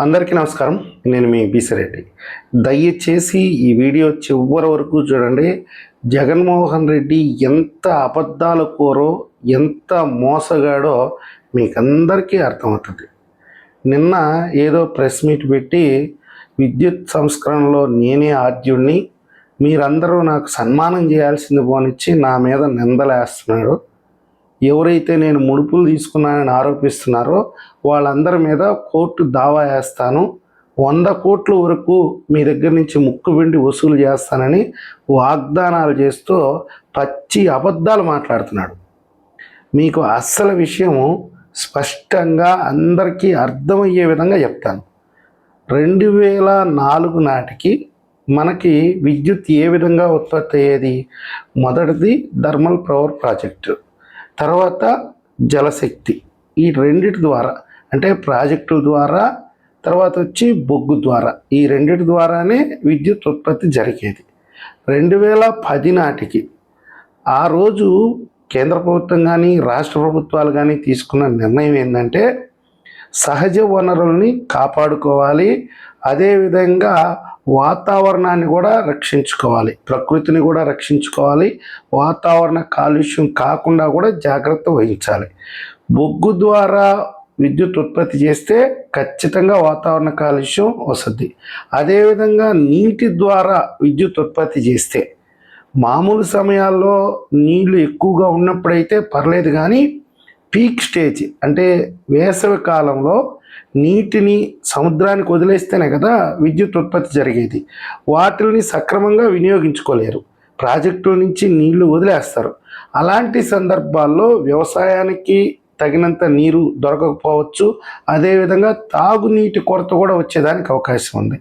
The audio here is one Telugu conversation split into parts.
అందరికీ నమస్కారం. నేను మీ బీసిరెడ్డి. దయచేసి ఈ వీడియో చివరి వరకు చూడండి. జగన్మోహన్ రెడ్డి ఎంత అబద్ధాల కోరో ఎంత మోసగాడో మీకు అందరికీ అర్థమవుతుంది. నిన్న ఏదో ప్రెస్ మీట్ పెట్టి విద్యుత్ సంస్కరణలో నేనే ఆద్యుణ్ణి మీరందరూ నాకు సన్మానం చేయాల్సింది పోనిచ్చి నా మీద నిందలేస్తున్నాడు. ఎవరైతే నేను ముడుపులు తీసుకున్నానని ఆరోపిస్తున్నారో వాళ్ళందరి మీద కోర్టు దావా వేస్తాను. వంద కోట్ల వరకు మీ దగ్గర నుంచి ముక్కు వెండి వసూలు చేస్తానని వాగ్దానాలు చేస్తూ పచ్చి అబద్ధాలు మాట్లాడుతున్నాడు. మీకు అస్సలు విషయము స్పష్టంగా అందరికీ అర్థమయ్యే విధంగా చెప్తాను. రెండు వేల నాలుగు నాటికి మనకి విద్యుత్ ఏ విధంగా ఉత్పత్తి అయ్యేది? మొదటిది థర్మల్ పవర్ ప్రాజెక్టు. తర్వాత జలశక్తి. ఈ రెండిటి ద్వారా అంటే ప్రాజెక్టుల ద్వారా తర్వాత వచ్చి బొగ్గు ద్వారా. ఈ రెండిటి ద్వారానే విద్యుత్ ఉత్పత్తి జరిగేది. రెండు వేల పది నాటికి ఆ రోజు కేంద్ర ప్రభుత్వం కానీ రాష్ట్ర ప్రభుత్వాలు కానీ తీసుకున్న నిర్ణయం ఏంటంటే సహజ వనరుల్ని కాపాడుకోవాలి అదేవిధంగా వాతావరణాన్ని కూడా రక్షించుకోవాలి. ప్రకృతిని కూడా రక్షించుకోవాలి. వాతావరణ కాలుష్యం కాకుండా కూడా జాగ్రత్త వహించాలి. బొగ్గు ద్వారా విద్యుత్ ఉత్పత్తి చేస్తే ఖచ్చితంగా వాతావరణ కాలుష్యం వస్తుంది. అదేవిధంగా నీటి ద్వారా విద్యుత్ ఉత్పత్తి చేస్తే మామూలు సమయాల్లో నీళ్ళు ఎక్కువగా ఉన్నప్పుడైతే పర్లేదు కానీ పీక్ స్టేజ్ అంటే వేసవి కాలంలో నీటిని సముద్రానికి వదిలేస్తేనే కదా విద్యుత్ ఉత్పత్తి జరిగేది. వాటిని సక్రమంగా వినియోగించుకోలేరు. ప్రాజెక్టుల నుంచి నీళ్ళు వదిలేస్తారు. అలాంటి సందర్భాల్లో వ్యవసాయానికి తగినంత నీరు దొరకకపోవచ్చు. అదేవిధంగా తాగునీటి కొరత కూడా వచ్చేదానికి అవకాశం ఉంది.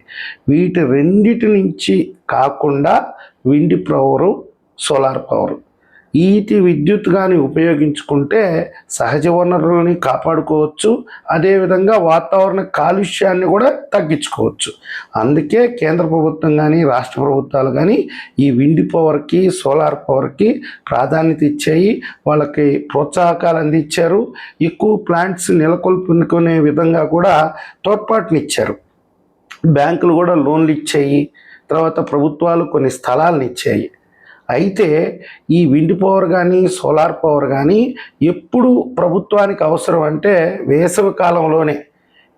వీటి రెండిటి నుంచి కాకుండా విండి పవరు సోలార్ పవరు. ఈటి విద్యుత్ కానీ ఉపయోగించుకుంటే సహజ వనరులని కాపాడుకోవచ్చు. అదేవిధంగా వాతావరణ కాలుష్యాన్ని కూడా తగ్గించుకోవచ్చు. అందుకే కేంద్ర ప్రభుత్వం కానీ రాష్ట్ర ప్రభుత్వాలు కానీ ఈ విండ్ పవర్కి సోలార్ పవర్కి ప్రాధాన్యత ఇచ్చాయి. వాళ్ళకి ప్రోత్సాహకాలు అందించారు. ఎక్కువ ప్లాంట్స్ నెలకొల్పుకునే విధంగా కూడా తోడ్పాటునిచ్చారు బ్యాంకులు కూడా లోన్లు ఇచ్చాయి. తర్వాత ప్రభుత్వాలు కొన్ని స్థలాలను ఇచ్చాయి. అయితే ఈ విండ్ పవర్ కానీ సోలార్ పవర్ కానీ ఎప్పుడు ప్రభుత్వానికి అవసరం అంటే వేసవి కాలంలోనే.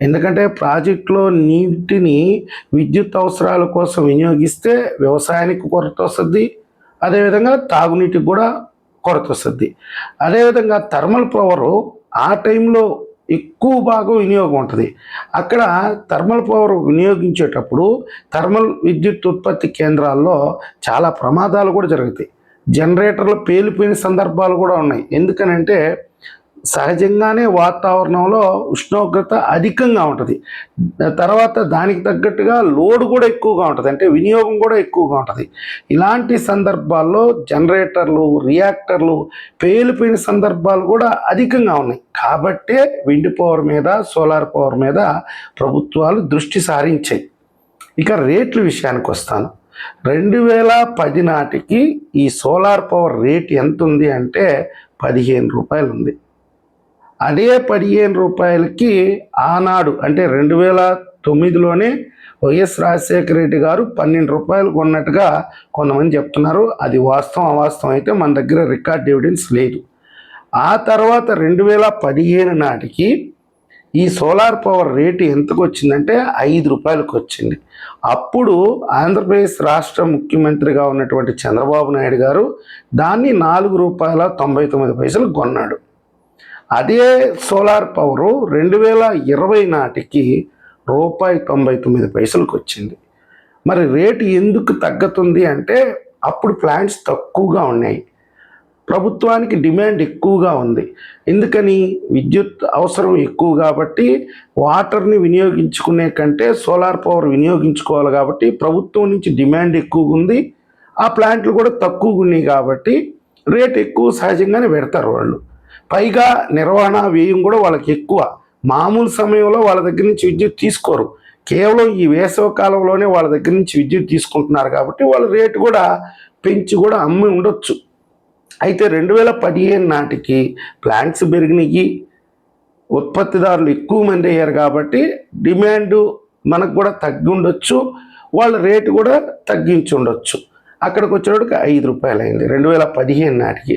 ఎందుకంటే ప్రాజెక్టులో నీటిని విద్యుత్ అవసరాల కోసం వినియోగిస్తే వ్యవసాయానికి కొరత వస్తుంది. అదేవిధంగా తాగునీటికి కూడా కొరత వస్తుంది. అదేవిధంగా థర్మల్ పవరు ఆ టైంలో ఎక్కువ భాగం వినియోగం ఉంటుంది. అక్కడ థర్మల్ పవర్ వినియోగించేటప్పుడు థర్మల్ విద్యుత్ ఉత్పత్తి కేంద్రాల్లో చాలా ప్రమాదాలు కూడా జరుగుతాయి. జనరేటర్లు పేలిపోయిన సందర్భాలు కూడా ఉన్నాయి. ఎందుకనంటే సహజంగానే వాతావరణంలో ఉష్ణోగ్రత అధికంగా ఉంటుంది. తర్వాత దానికి తగ్గట్టుగా లోడ్ కూడా ఎక్కువగా ఉంటుంది. అంటే వినియోగం కూడా ఎక్కువగా ఉంటుంది. ఇలాంటి సందర్భాల్లో జనరేటర్లు రియాక్టర్లు పేలిపోయిన సందర్భాలు కూడా అధికంగా ఉన్నాయి. కాబట్టే విండ్ పవర్ మీద సోలార్ పవర్ మీద ప్రభుత్వాలు దృష్టి సారించాయి. ఇక రేట్ల విషయానికి వస్తాను. రెండు వేల పది నాటికి ఈ సోలార్ పవర్ రేట్ ఎంత ఉంది అంటే పదిహేను రూపాయలు ఉంది అదే పదిహేను రూపాయలకి ఆనాడు అంటే రెండు వేల తొమ్మిదిలోనే వైఎస్ రాజశేఖర రెడ్డి గారు పన్నెండు రూపాయలు కొన్నట్టుగా కొంతమంది చెప్తున్నారు. అది వాస్తవం అవాస్తవం అయితే మన దగ్గర రికార్డ్ ఎవిడెన్స్ లేదు. ఆ తర్వాత రెండు వేల పదిహేను నాటికి ఈ సోలార్ పవర్ రేటు ఎంతకు వచ్చిందంటే ఐదు రూపాయలకు వచ్చింది. అప్పుడు ఆంధ్రప్రదేశ్ రాష్ట్ర ముఖ్యమంత్రిగా ఉన్నటువంటి చంద్రబాబు నాయుడు గారు దాన్ని నాలుగు రూపాయల తొంభై తొమ్మిది పైసలు కొన్నాడు. అదే సోలార్ పవరు రెండు వేల ఇరవై నాటికి రూపాయి తొంభై తొమ్మిది పైసలకు వచ్చింది. మరి రేటు ఎందుకు తగ్గుతుంది అంటే అప్పుడు ప్లాంట్స్ తక్కువగా ఉన్నాయి. ప్రభుత్వానికి డిమాండ్ ఎక్కువగా ఉంది. ఎందుకని? విద్యుత్ అవసరం ఎక్కువ కాబట్టి వాటర్ని వినియోగించుకునే కంటే సోలార్ పవర్ వినియోగించుకోవాలి కాబట్టి ప్రభుత్వం నుంచి డిమాండ్ ఎక్కువగా ఉంది. ఆ ప్లాంట్లు కూడా తక్కువగా ఉన్నాయి కాబట్టి రేట్ ఎక్కువ సహజంగానే పెడతారు వాళ్ళు. పైగా నిర్వహణ వ్యయం కూడా వాళ్ళకి ఎక్కువ. మామూలు సమయంలో వాళ్ళ దగ్గర నుంచి విద్యుత్ తీసుకోరు. కేవలం ఈ వేసవ కాలంలోనే వాళ్ళ దగ్గర నుంచి విద్యుత్ తీసుకుంటున్నారు కాబట్టి వాళ్ళ రేటు కూడా పెంచి కూడా అమ్మి ఉండొచ్చు. అయితే రెండు వేల పదిహేను నాటికి ప్లాంట్స్ పెరిగినాయి. ఉత్పత్తిదారులు ఎక్కువ మంది అయ్యారు కాబట్టి డిమాండ్ మనకు కూడా తగ్గి ఉండొచ్చు. వాళ్ళ రేటు కూడా తగ్గించి ఉండొచ్చు. అక్కడికి వచ్చేటప్పటికి ఐదు రూపాయలు అయింది రెండు వేల పదిహేను నాటికి.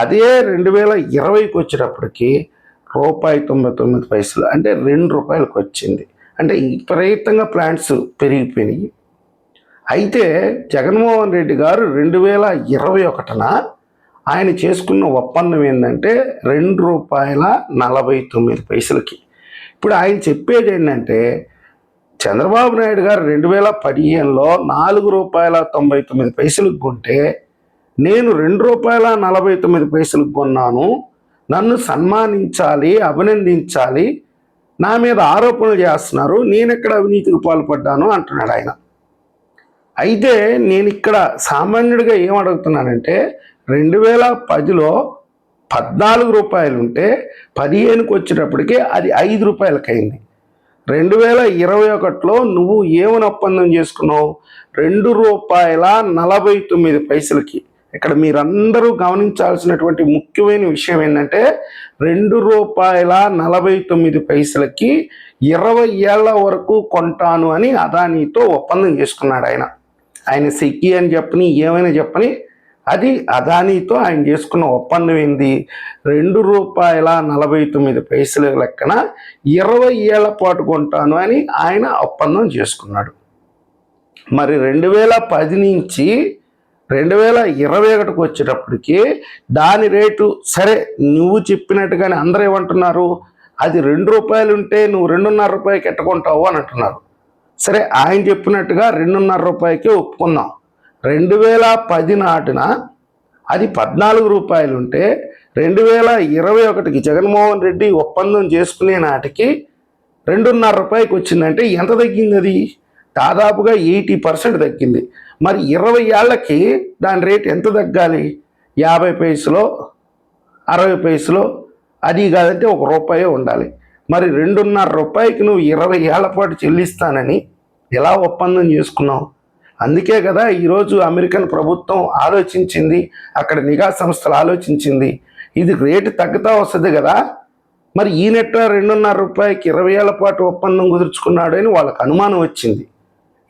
అదే రెండు వేల ఇరవైకి వచ్చేటప్పటికి రూపాయి తొంభై తొమ్మిది పైసలు అంటే రెండు రూపాయలకు వచ్చింది అంటే విపరీతంగా ప్లాంట్స్ పెరిగిపోయినాయి. అయితే జగన్మోహన్ రెడ్డి గారు రెండు వేల ఇరవై ఒకటిన ఆయన చేసుకున్న ఒప్పందం ఏంటంటే రెండు రూపాయల నలభై తొమ్మిది పైసలకి. ఇప్పుడు ఆయన చెప్పేది ఏంటంటే చంద్రబాబు నాయుడు గారు రెండు వేల పదిహేనులో నాలుగు రూపాయల తొంభై తొమ్మిది పైసలకు కొంటే నేను రెండు రూపాయల నలభై తొమ్మిది పైసలకు కొన్నాను నన్ను సన్మానించాలి అభినందించాలి నా మీద ఆరోపణలు చేస్తున్నారు నేను ఎక్కడ అవినీతికి పాల్పడ్డాను అంటున్నాడు ఆయన. అయితే నేను ఇక్కడ సామాన్యుడిగా ఏం అడుగుతున్నానంటే రెండు వేల పదిలో పద్నాలుగు రూపాయలు ఉంటే పదిహేనుకి వచ్చేటప్పటికి అది ఐదు రూపాయలకి అయింది రెండు వేల ఇరవై ఒకటిలో నువ్వు ఏమని ఒప్పందం చేసుకున్నావు? రెండు రూపాయల నలభై తొమ్మిది పైసలకి. ఇక్కడ మీరందరూ గమనించాల్సినటువంటి ముఖ్యమైన విషయం ఏంటంటే రెండు రూపాయల నలభై తొమ్మిది పైసలకి ఇరవై ఏళ్ళ వరకు కొంటాను అని అదానీతో ఒప్పందం చేసుకున్నాడు ఆయన. ఆయన సెక్కి అని చెప్పని ఏమైనా చెప్పని అది అదానీతో ఆయన చేసుకున్న ఒప్పందం ఏంది? రెండు రూపాయల నలభై తొమ్మిది పైసల లెక్కన ఇరవై ఏళ్ళ పాటు కొంటాను అని ఆయన ఒప్పందం చేసుకున్నాడు. మరి రెండు వేల పది నుంచి రెండు వేల ఇరవై ఒకటికి వచ్చేటప్పటికి దాని రేటు సరే నువ్వు చెప్పినట్టుగానే అందరూ ఏమంటున్నారు? అది రెండు రూపాయలు ఉంటే నువ్వు రెండున్నర రూపాయలకి ఎట్టుకుంటావు అని అంటున్నారు. సరే ఆయన చెప్పినట్టుగా రెండున్నర రూపాయలకి ఒప్పుకుందాం. రెండు వేల పది నాటిన అది పద్నాలుగు రూపాయలు ఉంటే రెండు వేల ఇరవై ఒకటికి జగన్మోహన్ రెడ్డి ఒప్పందం చేసుకునే నాటికి రెండున్నర రూపాయకి వచ్చిందంటే ఎంత తగ్గింది అది దాదాపుగా ఎయిటీ పర్సెంట్ తగ్గింది. మరి ఇరవై ఏళ్ళకి దాని రేట్ ఎంత తగ్గాలి? యాభై పైసలో అరవై పైసలో అది కాదంటే ఒక రూపాయే ఉండాలి. మరి రెండున్నర రూపాయికి నువ్వు ఇరవై ఏళ్ళ పాటు చెల్లిస్తానని ఎలా ఒప్పందం చేసుకున్నావు? అందుకే కదా ఈరోజు అమెరికన్ ప్రభుత్వం ఆలోచించింది అక్కడ నిఘా సంస్థలు ఆలోచించింది. ఇది రేటు తగ్గుతా వస్తుంది కదా. మరి ఈ నెట్ట రెండున్నర రూపాయికి ఇరవై ఏళ్ళ పాటు ఒప్పందం కుదుర్చుకున్నాడు అని వాళ్ళకు అనుమానం వచ్చింది.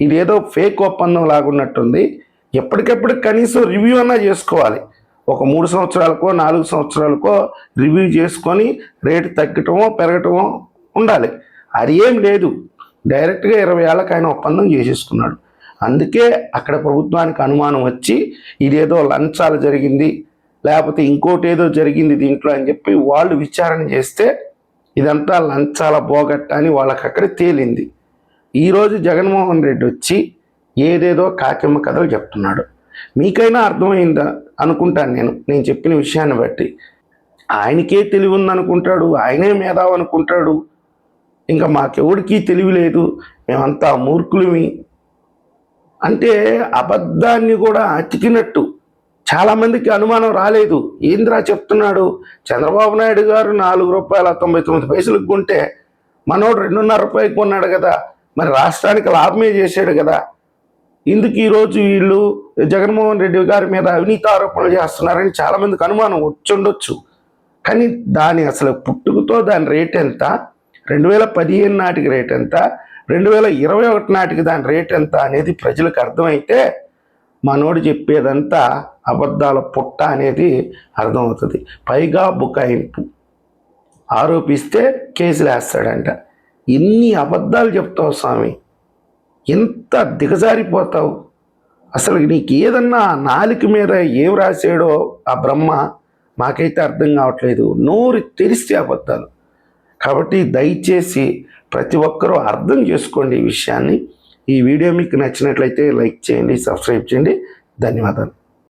ఇదేదో ఫేక్ ఒప్పందం లాగున్నట్టుంది. ఎప్పటికెప్పుడు కనీసం రివ్యూ అన్నా చేసుకోవాలి. ఒక మూడు సంవత్సరాలకో నాలుగు సంవత్సరాలకో రివ్యూ చేసుకొని రేటు తగ్గటమో పెరగటమో ఉండాలి. అది ఏం లేదు. డైరెక్ట్గా ఇరవై ఏళ్ళకి ఆయన ఒప్పందం చేసేసుకున్నాడు. అందుకే అక్కడ ప్రభుత్వానికి అనుమానం వచ్చి ఇదేదో లంచాలు జరిగింది లేకపోతే ఇంకోటి ఏదో జరిగింది దీంట్లో అని చెప్పి వాళ్ళు విచారణ చేస్తే ఇదంతా లంచాల బోగట్ట అని వాళ్ళకి అక్కడ తేలింది. ఈరోజు జగన్మోహన్ రెడ్డి వచ్చి ఏదేదో కాకిమ్మ కథలు చెప్తున్నాడు. మీకైనా అర్థమైందా అనుకుంటాను నేను నేను చెప్పిన విషయాన్ని బట్టి. ఆయనకే తెలివి ఉందనుకుంటాడు ఆయనే మేధావు అనుకుంటాడు ఇంకా మాకెవడికి తెలివి లేదు మేమంతా మూర్ఖులమి. అంటే అబద్ధాన్ని కూడా అతికినట్టు. చాలామందికి అనుమానం రాలేదు. ఏంద్రా చెప్తున్నాడు? చంద్రబాబు నాయుడు గారు నాలుగు రూపాయల తొంభై తొమ్మిది పైసలకు కొంటే మనోడు రెండున్నర రూపాయలు కొన్నాడు కదా. మరి రాష్ట్రానికి లాభమే చేశాడు కదా. ఇందుకు ఈరోజు వీళ్ళు జగన్మోహన్ రెడ్డి గారి మీద అవినీతి ఆరోపణలు చేస్తున్నారని చాలామందికి అనుమానం వచ్చుండొచ్చు కానీ దాని అసలు పుట్టుకతో దాని రేట్ ఎంత? రెండు వేల పదిహేను నాటికి రేట్ ఎంత? రెండు వేల ఇరవై ఒకటి నాటికి దాని రేట్ ఎంత అనేది ప్రజలకు అర్థమైతే మనోడు చెప్పేదంతా అబద్ధాల పుట్ట అనేది అర్థమవుతుంది. పైగా బుకాయింపు. ఆరోపిస్తే కేసులు వేస్తాడంట. ఎన్ని అబద్ధాలు చెప్తావు స్వామి. ఎంత దిగజారిపోతావు. అసలు నీకు ఏదన్నా నాలుక మీద ఏం రాసాడో ఆ బ్రహ్మ మాకైతే అర్థం కావట్లేదు. నోరు తెరిస్తే అబద్ధాలు. కాబట్టి దయచేసి ప్రతి ఒక్కరూ అర్థం చేసుకోండి ఈ విషయాన్ని. ఈ వీడియో మీకు నచ్చినట్లయితే లైక్ చేయండి సబ్స్క్రైబ్ చేయండి. ధన్యవాదాలు.